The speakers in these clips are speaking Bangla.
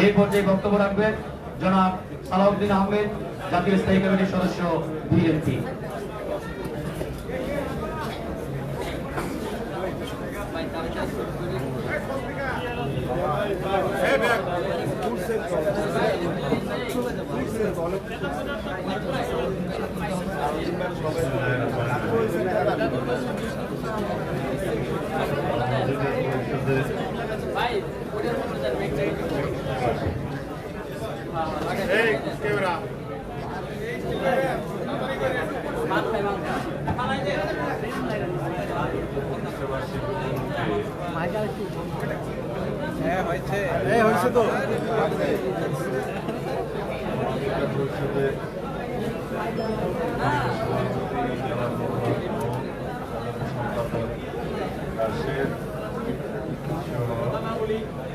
এই পর্যায়ে বক্তব্য রাখবেন জনাব সালাউদ্দিন আহমেদ জাতীয় স্থায়ী কমিটির সদস্য বিএনপি। হ্যাঁ হয়েছে হ্যাঁ হয়েছে তো রাশেদ সহ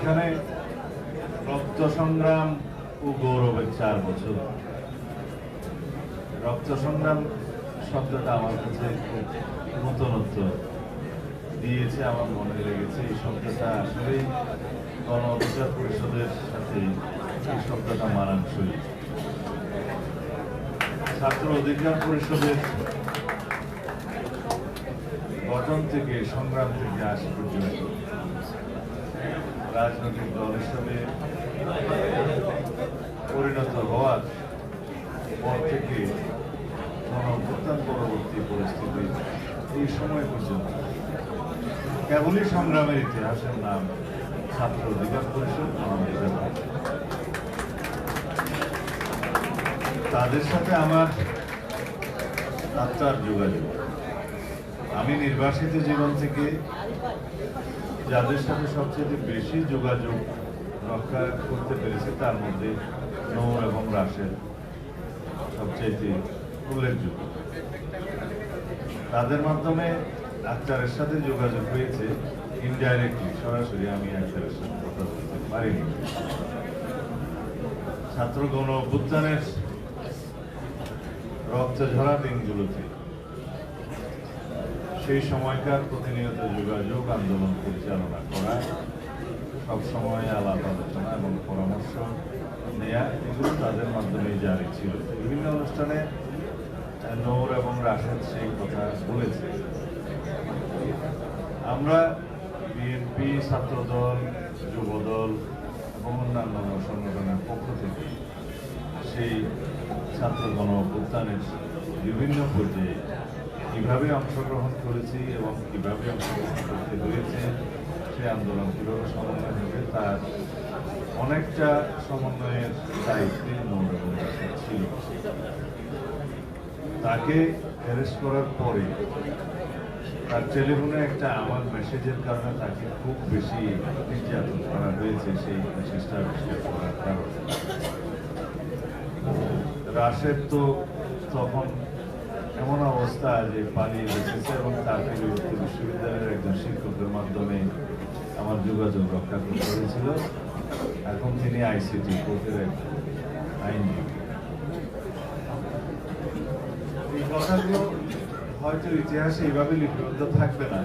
এখানে রক্ত সংগ্রাম ও গৌরবের চার বছর। রক্ত সংগ্রাম শব্দটা আমার কাছে নতুনত্ব দিয়েছে, আমার মনে লেগেছে। এই শব্দটা আসলেই গণ অধিকার পরিষদের সাথে এই শব্দটা মানানসই। ছাত্র অধিকার পরিষদের গঠন থেকে, সংগ্রাম থেকে আজ পর্যন্ত। রাজনৈতিক দল হিসাবে পরিণত হওয়ার পর থেকে গণঅভ্যুত্থান পরবর্তী পরিস্থিতি এই সময় পর্যন্ত কেবলই সংগ্রামের ইতিহাসের নাম ছাত্র অধিকার পরিষদ গণঅধিকার। তাদের সাথে আমার আত্মার যোগাযোগ আমি নির্বাসিত জীবন থেকে যাদের সাথে সবচেয়ে বেশি যোগাযোগ রক্ষা করতে পেরেছে, তার মধ্যে নৌ এবং রাশের সবচেয়ে উল্লেখযোগ্য। তাদের মাধ্যমে আক্তারের সাথে যোগাযোগ হয়েছে ইনডাইরেক্টলি, সরাসরি আমি আক্তারের সাথে কথা বলতে পারিনি। ছাত্র গণ অভ্যুত্থানের রক্ত ঝরা দিনগুলোতে সেই সময়কার প্রতিনিয়ত যোগাযোগ আন্দোলন পরিচালনা করা সবসময় আলাপ আলোচনা এবং পরামর্শ নেয়া এগুলো তাদের মাধ্যমেই জারি ছিল। বিভিন্ন অনুষ্ঠানে নৌর এবং রাশেদ সেই কথা বলেছে। আমরা বিএনপি, ছাত্রদল, যুবদল এবং অন্যান্য সংগঠনের পক্ষ থেকে সেই ছাত্র গণ বিভিন্ন পর্যায়ে কীভাবে অংশগ্রহণ করেছি এবং কীভাবে অংশগ্রহণ করতে হয়েছে সে আন্দোলন কীভাবে সমন্বয় হবে তার অনেকটা সমন্বয়ের দায়িত্বে মৌলভূমি ছিল। তাকে অ্যারেস্ট করার পরে তার টেলিফোনে একটা আমার মেসেজের কারণে তাকে খুব বেশি নির্যাতন করা হয়েছে সেই মেসেজটা আবিষ্কার করার কারণে। রাশেদ তো তখন এমন অবস্থা যে পালিয়ে এসেছে এবং তাকে বিভক্তি বিশ্ববিদ্যালয়ের একজন শিক্ষকের মাধ্যমে আমার যোগাযোগ রক্ষা করতে হয়েছিল। এখন তিনি আইসিটি কোর্টের একজন আইনজীবী। এই কথাগুলো হয়তো ইতিহাসে এইভাবে লিপিবদ্ধ থাকবে না,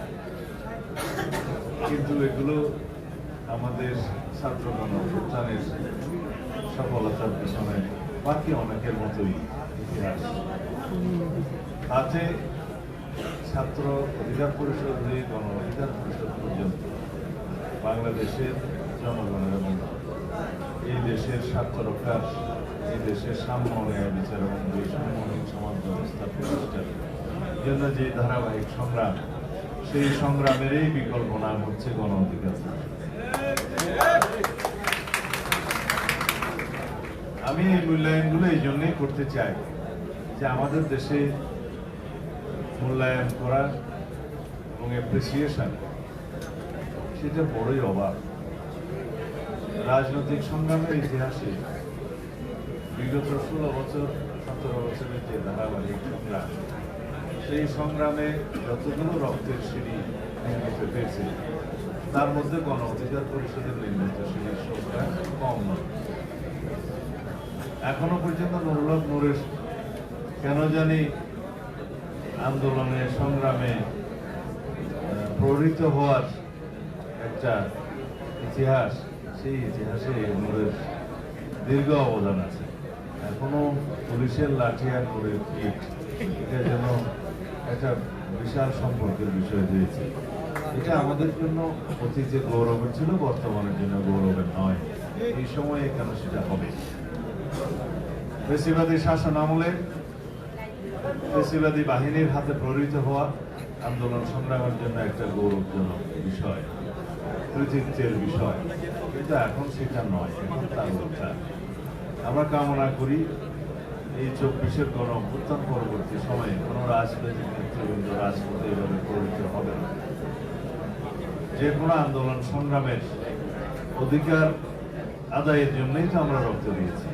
কিন্তু এগুলো আমাদের ছাত্রগণ অভ্যুত্থানের সফলতার পেছনে বাকি অনেকের মতোই ইতিহাস। তাতে ছাত্র অধিকার পরিষদ হয়ে গণ অধিকার পরিষদ পর্যন্ত বাংলাদেশের জনগণের এবং এই দেশের স্বার্থ রক্ষার, এই দেশের সাম্য ন্যায় বিচার এবং বৈষম্যহীন সমাজ ব্যবস্থা প্রতিষ্ঠার জন্য যে ধারাবাহিক সংগ্রাম, সেই সংগ্রামেরই বিকল্প নাম হচ্ছে গণ অধিকার। আমি এই মূল্যায়নগুলো এই জন্যই করতে চাই যে আমাদের দেশে মূল্যায়ন করা এবং অ্যাপ্রিসিয়েশন সেটা বড়ই অভাব। রাজনৈতিক সংগ্রামের ইতিহাসে বিগত ষোলো বছর, সতেরো বছরের যে ধারাবাহিক সংগ্রাম, সেই সংগ্রামে যতগুলো রক্তের সিঁড়ি নির্মিত হয়েছে, তার মধ্যে গণ অধিকার পরিষদের নির্মিত সিঁড়ির সংখ্যা কম নয়। এখনও পর্যন্ত নুরুল হক নূরের কেন জানি আন্দোলনে, সংগ্রামে প্রহৃত হওয়ার একটা ইতিহাস, সেই ইতিহাসে নূরের দীর্ঘ অবদান আছে। এখনও পুলিশের লাঠি আর নূরের ইট এটা যেন একটা বিশাল সম্পর্কের বিষয় হয়েছে। এটা আমাদের জন্য অতীতে গৌরবের ছিল, বর্তমানের জন্য গৌরবের নয়। এই সময়ে কেন সেটা হবে? বেশিবাদী শাসন আমলে ফেসিবাদী বাহিনীর হাতে প্রহরিত হওয়া আন্দোলন সংগ্রামের জন্য একটা গৌরবজনক বিষয় কৃতিত্বের বিষয়। কিন্তু এখন সেটা নয়, এখন তার উল্টা আমরা কামনা করি এই চব্বিশের গণ অভ্যুত্থান পরবর্তী সময়ে কোনো রাজনৈতিক নেতৃবৃন্দ, রাজপথে এভাবে প্রহরিত হবে না। যে কোনো আন্দোলন সংগ্রামের অধিকার আদায়ের জন্যই তো আমরা রক্ত দিয়েছি।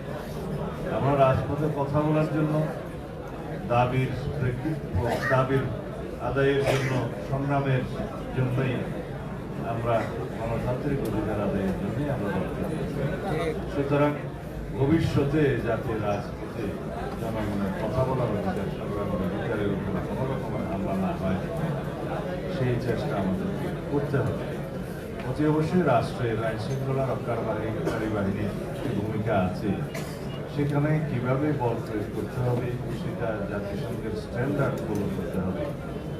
আমরা রাজপথে কথা বলার জন্য দাবির দাবির আদায়ের জন্য, সংগ্রামের জন্যই আমরা গণতান্ত্রিক অধিকার আদায়ের জন্যই আমরা সুতরাং ভবিষ্যতে যাতে রাজপথে জনগণের কথা বলার অধিকার, সংগ্রামের অধিকারের উপর কোনো রকমের হামলা না হয়, সেই চেষ্টা আমাদেরকে করতে হবে। অতি অবশ্যই রাষ্ট্রের আইন শৃঙ্খলা রক্ষার বাহিনী বাহিনীর ভূমিকা আছে সেখানে কীভাবে বল প্রয়োগ করতে হবে? সেটা জাতিসংঘের স্ট্যান্ডার্ড ফলো করতে হবে।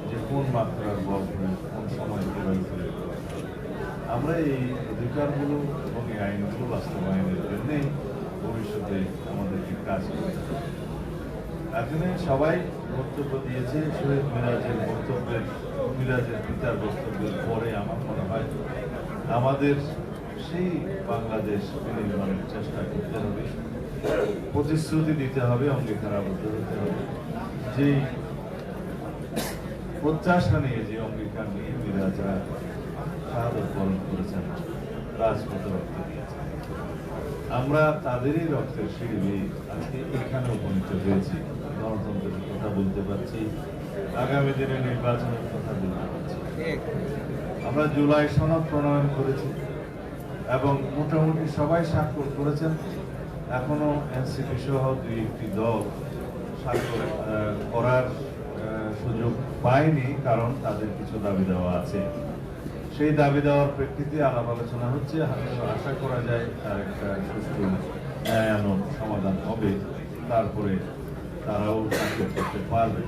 যে কোন মাত্রার বল প্রয়োগ, কোন সময় কীভাবে প্রয়োগ করা আমরা এই অধিকারগুলো এবং এই আইনগুলো বাস্তবায়নের জন্যই ভবিষ্যতে আমাদেরকে কাজ হবে। এখানে সবাই বক্তব্য দিয়েছে, শহীদ মিরাজের বক্তব্যের মিরাজের পিতার বক্তব্যের পরে আমার মনে হয় আমাদের সেই বাংলাদেশ বিনির্মাণের চেষ্টা করতে হবে। প্রতিশ্রুতি দিতে হবে অঙ্গীকারাবদ্ধ হতে হবে। যেই প্রত্যাশা নিয়ে যে অঙ্গীকার নিয়ে মিরাজরা শাহাদত বরণ করেছেন, রাজপথে রক্ত আমরা তাদেরই রক্তের বেয়ে আজকে এখানে উপনীত হয়েছি। গণতন্ত্রের কথা বলতে পারছি, আগামী দিনে নির্বাচনের কথা বলতে পারছি। আমরা জুলাই সনদ প্রণয়ন করেছি এবং মোটামুটি সবাই স্বাক্ষর করেছেন। এখনও এনসিপি সহ দুই একটি দল স্বাক্ষর করার সুযোগ পায়নি কারণ তাদের কিছু দাবি দেওয়া আছে। সেই দাবি দেওয়ার প্রেক্ষিতে আলাপ আলোচনা হচ্ছে আশা করা যায় তার একটা সুষ্ঠু ন্যায়ানক সমাধান হবে, তারপরে তারাও স্বাক্ষর করতে পারবে।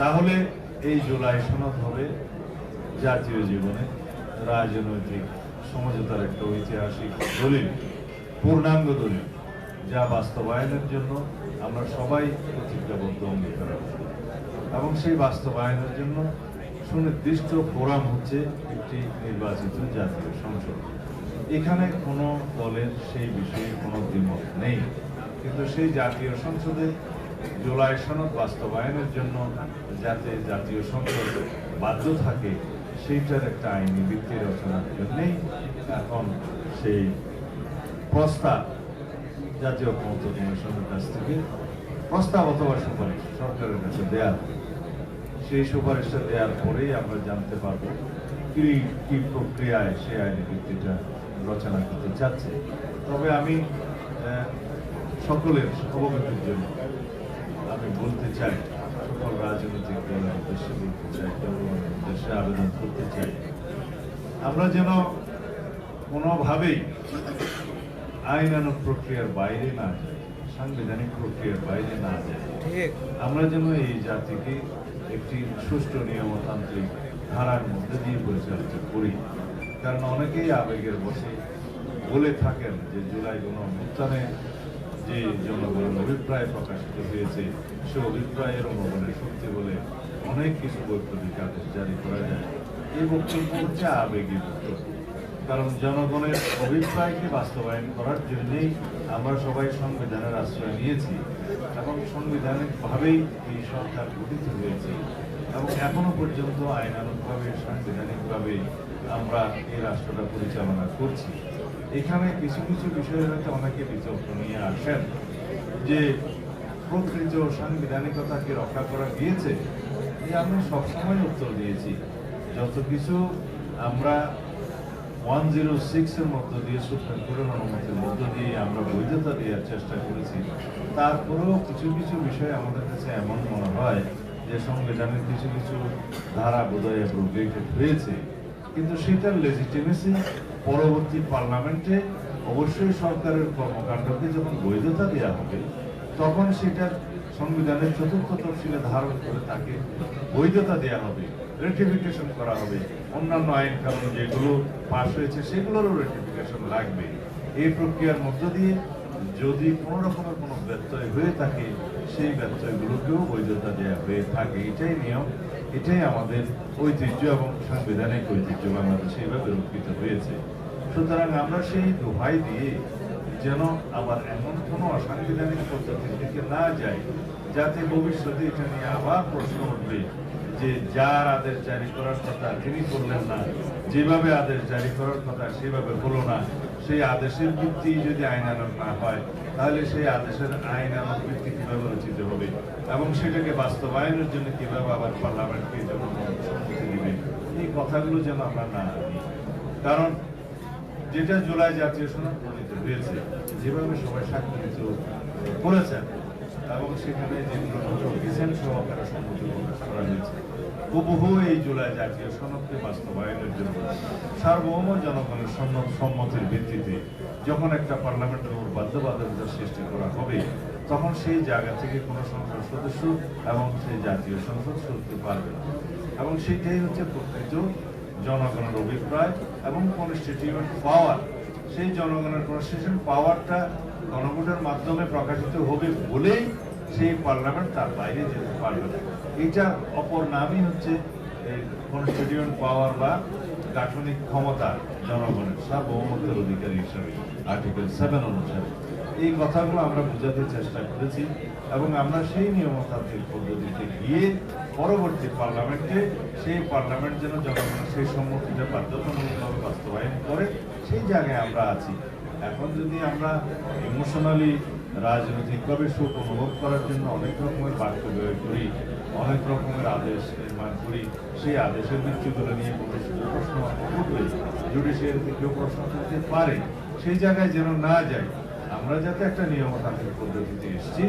তাহলে এই জুলাই সনদ হবে জাতীয় জীবনে, রাজনৈতিক সমঝোতার একটা ঐতিহাসিক দলিল। পূর্ণাঙ্গ দলিল যা বাস্তবায়নের জন্য আমরা সবাই প্রতিজ্ঞাবদ্ধ অঙ্গীকার এবং সেই বাস্তবায়নের জন্য সুনির্দিষ্ট ফোরাম হচ্ছে একটি নির্বাচিত জাতীয় সংসদ। এখানে কোনো দলের সেই বিষয়ে কোনো দ্বিমত নেই। কিন্তু সেই জাতীয় সংসদে জুলাই সনদ বাস্তবায়নের জন্য যাতে জাতীয় সংসদ বাধ্য থাকে, সেইটার একটা আইনি ভিত্তি রচনার জন্যেই এখন সেই প্রস্তাব, জাতীয় ক্ষমতা কমিশনের কাছ থেকে। প্রস্তাব অথবা সুপারিশ সরকারের কাছে দেয়া সেই সুপারিশটা দেওয়ার পরেই আমরা জানতে পারব কি কি প্রক্রিয়ায় সে আইনি ভিত্তিটা রচনা করতে চাচ্ছে। তবে আমি সকলের অবগতির জন্য আমি বলতে চাই, সকল রাজনৈতিক দলের উদ্দেশ্যে বলতে চাই, জনগণের উদ্দেশ্যে আবেদন করতে চাই। আমরা যেন কোনোভাবেই আইনানুক প্রক্রিয়ার বাইরে না যায় সাংবিধানিক প্রক্রিয়ার বাইরে না যায়। আমরা যেন এই জাতিকে একটি সুষ্ঠু নিয়মতান্ত্রিক ধারার মধ্যে দিয়ে পরিচালিত করি। কারণ অনেকেই আবেগের বসে বলে থাকেন যে জুলাই গণ অভ্যুত্থানে যে জনগণের অভিপ্রায় প্রকাশিত হয়েছে সে অভিপ্রায়ের অনুগণের শক্তি বলে অনেক কিছু বৈপ্লবিক আদেশ জারি করা যায়। এই বক্তব্য হচ্ছে আবেগী বক্তব্য। কারণ জনগণের অভিপ্রায়কে বাস্তবায়ন করার জন্যই আমরা সবাই সংবিধানের আশ্রয় নিয়েছি এবং সাংবিধানিকভাবেই এই সরকার গঠিত হয়েছে এবং এখনও পর্যন্ত আইনানুগভাবে, সাংবিধানিকভাবে আমরা এই রাষ্ট্রটা পরিচালনা করছি। এখানে কিছু কিছু বিষয়ে হয়তো অনেকে বিতর্ক নিয়ে আসেন যে প্রকৃত সাংবিধানিকতাকে রক্ষা করা গিয়েছে আমি সবসময় উত্তর দিয়েছি। যত কিছু আমরা ওয়ান জিরো সিক্সের মধ্য দিয়ে সুপ্রিম কোর্টের অনুমতির মধ্য দিয়ে আমরা বৈধতা দেওয়ার চেষ্টা করেছি। তারপরেও কিছু কিছু বিষয় আমাদের কাছে এমন মনে হয় যে সংবিধানের কিছু কিছু ধারা বোধহয় অ্যাপ্রোপ্রিয়েটেড হয়েছে কিন্তু সেটার লেজিটিমেসি পরবর্তী পার্লামেন্টে অবশ্যই সরকারের কর্মকাণ্ডকে যখন বৈধতা দেওয়া হবে, তখন সেটা সংবিধানের চতুর্থ তফসিলে ধারণ করে তাকে বৈধতা দেওয়া হবে। রেটিফিকেশন করা হবে। অন্যান্য আইন কানুন যেগুলো পাশ হয়েছে, সেগুলোরও রেটিফিকেশন লাগবে। এই প্রক্রিয়ার মধ্য দিয়ে যদি কোনো রকমের কোনো ব্যত্যয় হয়ে থাকে, সেই ব্যত্যয়গুলোকেও বৈধতা দেওয়া হয়ে থাকে। এটাই নিয়ম, এটাই আমাদের ঐতিহ্য এবং সাংবিধানিক ঐতিহ্য। বাংলাদেশে এইভাবে রক্ষিত হয়েছে। সুতরাং আমরা সেই দোহাই দিয়ে যেন আবার এমন কোনো অসাংবিধানিক পদ্ধতির দিকে না যাই যাতে ভবিষ্যতে এটা নিয়ে আবার প্রশ্ন উঠবে। যে যার আদেশ জারি করার কথা তিনি করলেন না, যেভাবে আদেশ জারি করার কথা সেভাবে হলো না, সেই আদেশের ভিত্তি যদি আইনানুগ না হয়, তাহলে সেই আদেশের আইন আইনানুগ ভিত্তি কীভাবে রচিত হবে? এবং সেটাকে বাস্তবায়নের জন্য কীভাবে আবার পার্লামেন্টকে দিবে? এই কথাগুলো যেন আমরা না কারণ যেটা জুলাই জাতীয় সনদ প্রণীত হয়েছে, যেভাবে সবাই স্বাক্ষরিত করেছেন, এবং সেখানে যেগুলো নোটিফিকেশন সহকারে সম্মতি প্রকাশ করা হয়েছে। হুবহু এই জুলাই জাতীয় সনদকে বাস্তবায়নের জন্য সার্বভৌম জনগণের সম্মত সম্মতির ভিত্তিতে যখন একটা পার্লামেন্টের উপর বাধ্যবাধকতা সৃষ্টি করা হবে, তখন সেই জায়গা থেকে কোনো সংসদ সদস্য এবং সেই জাতীয় সংসদ সরতে পারবে না। এবং সেটাই হচ্ছে প্রকৃত জনগণের অভিপ্রায় এবং কনস্টিটিউয়েন্ট পাওয়ার সেই জনগণের কনস্টিটিউশন পাওয়ারটা গণভোটের মাধ্যমে প্রকাশিত হবে বলেই সেই পার্লামেন্ট তার বাইরে যেতে পারবে না। এটা অপর নামই হচ্ছে কনস্টিটিউয়েন্ট পাওয়ার বা গাঠনিক ক্ষমতা জনগণের, সার্বভৌমত্বের অধিকারী হিসাবে আর্টিকেল সেভেন অনুসারে। এই কথাগুলো আমরা বোঝাতে চেষ্টা করেছি এবং আমরা সেই নিয়মতান্ত্রিক পদ্ধতিতে গিয়ে পরবর্তী পার্লামেন্টে সেই পার্লামেন্ট যেন জনগণের সেই সম্মতিটা বাধ্যতামূলকভাবে বাস্তবায়ন করে, সেই জায়গায় আমরা আছি। এখন যদি আমরা ইমোশনালি রাজনৈতিকভাবে সুখ অনুভব করার জন্য অনেক রকমের বাক্য ব্যয় করি অনেক রকমের আদেশ নির্মাণ করি সেই আদেশের ভিত্তিগুলো নিয়ে কোনো প্রশ্ন উঠবে। জুডিশিয়ারিতে কেউ প্রশ্ন করতে পারে, সেই জায়গায় যেন না যায়। আমরা যাতে একটা নিয়মতান্ত্রিক পদ্ধতিতে এসেছি,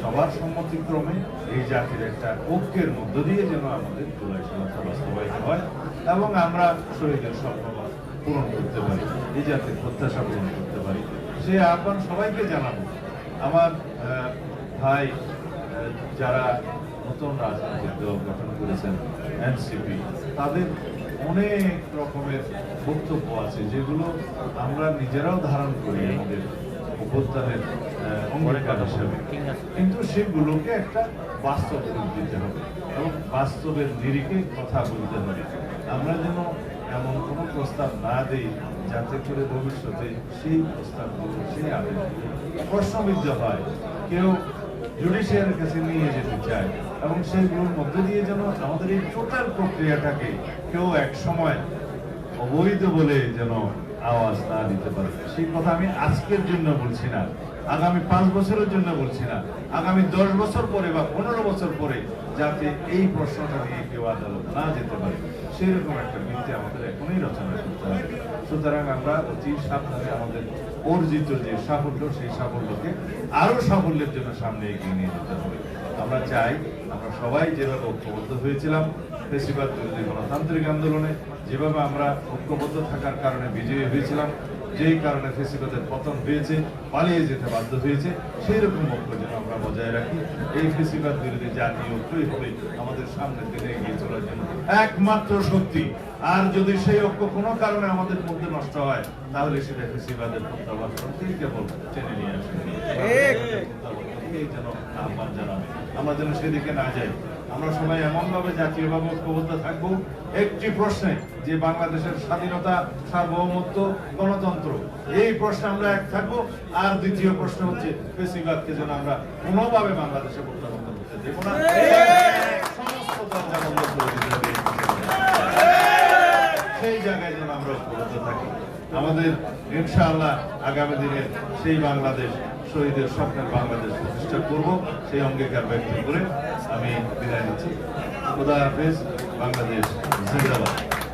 সবার সম্মতিক্রমে এই জাতির একটা ঐক্যের মধ্য দিয়ে যেন আমাদের জুলাই সনদটা বাস্তবায়িত হয় এবং আমরা শহীদের স্বপ্ন পূরণ করতে পারি, এই জাতির প্রত্যাশা পূরণ করতে পারি। সে আহ্বান সবাইকে জানাব। আমার ভাই যারা নতুন রাজনৈতিক দল গঠন করেছেন এনসিপি, তাদের অনেক রকমের বক্তব্য আছে যেগুলো আমরা নিজেরাও ধারণ করি আমাদের অভ্যুত্থানের অঙ্গীকার হিসেবে। কিন্তু সেগুলোকে একটা বাস্তব রূপ দিতে হবে এবং বাস্তবের নিরিখে কথা বলতে হবে। আমরা যেন এমন কোনো প্রস্তাব না দেই যাতে করে ভবিষ্যতে সেই প্রস্তাবগুলো, সেই আদেশগুলো প্রশ্নবিদ্ধ হয়। কেউ জুডিশিয়ারের কাছে নিয়ে যেতে চায় এবং সেইগুলোর মধ্যে দিয়ে যেন আমাদের এই টোটাল প্রক্রিয়াটাকে কেউ এক সময় অবৈধ বলে যেন আওয়াজ না দিতে পারে। সেই কথা আমি আজকের জন্য বলছি না, আগামী পাঁচ বছরের জন্য বলছি না, আগামী দশ বছর পরে বা পনেরো বছর পরে যাতে এই প্রশ্নটা নিয়ে কেউ আদালত না যেতে পারে, সেরকম একটা নীতি আমাদের এখনই রচনা করতে হবে। সুতরাং আমরা অতি সাবধানে আমাদের অর্জিত যে সাফল্য, সেই সাফল্যকে আরও সাফল্যের জন্য সামনে এগিয়ে নিয়ে যেতে হবে। আমরা চাই আমরা সবাই যেভাবে ঐক্যবদ্ধ হয়েছিলাম, ফেসিবাদ বিরোধী গণতান্ত্রিক আন্দোলনে, যেভাবে আমরা ঐক্যবদ্ধ থাকার কারণে বিজয়ী হয়েছিলাম, যেই কারণে ফেসিবাদের পতন হয়েছে, পালিয়ে যেতে বাধ্য হয়েছে সেই রকম ঐক্য যেন আমরা বজায় রাখি। এই ফেসিবাদ বিরোধী জাতীয় ঐক্যই হবে, আমাদের সামনের দিনে এগিয়ে চলার জন্য একমাত্র শক্তি। আর যদি সেই ঐক্য কোনো কারণে আমাদের মধ্যে নষ্ট হয়, তাহলে সেটা ফেসিবাদের প্রত্যাবর্তন। থেকে কেবল টেনে নিয়ে আসবে আমরা যেন সেদিকে না যাই। আমরা সবাই এমন ভাবে জাতীয়ভাবে ঐক্যবদ্ধ থাকব। একটি প্রশ্নে যে বাংলাদেশের স্বাধীনতা, সার্বভৌমত্ব, গণতন্ত্র, এই প্রশ্নে আমরা এক থাকব। আর দ্বিতীয় প্রশ্ন হচ্ছে, বেশিরভাগকে যেন আমরা কোনোভাবে বাংলাদেশে প্রত্যাবর্তন করতে দেবো না। সেই জায়গায় যেন আমরা থাকি। আমাদের ইনশাআল্লাহ আগামী দিনে সেই বাংলাদেশ শহীদের স্বপ্নের বাংলাদেশ প্রতিষ্ঠা করব, সেই অঙ্গীকার ব্যক্ত করে আমি বিদায় নিচ্ছি। খুদা হাফেজ, বাংলাদেশ জিন্দাবাদ।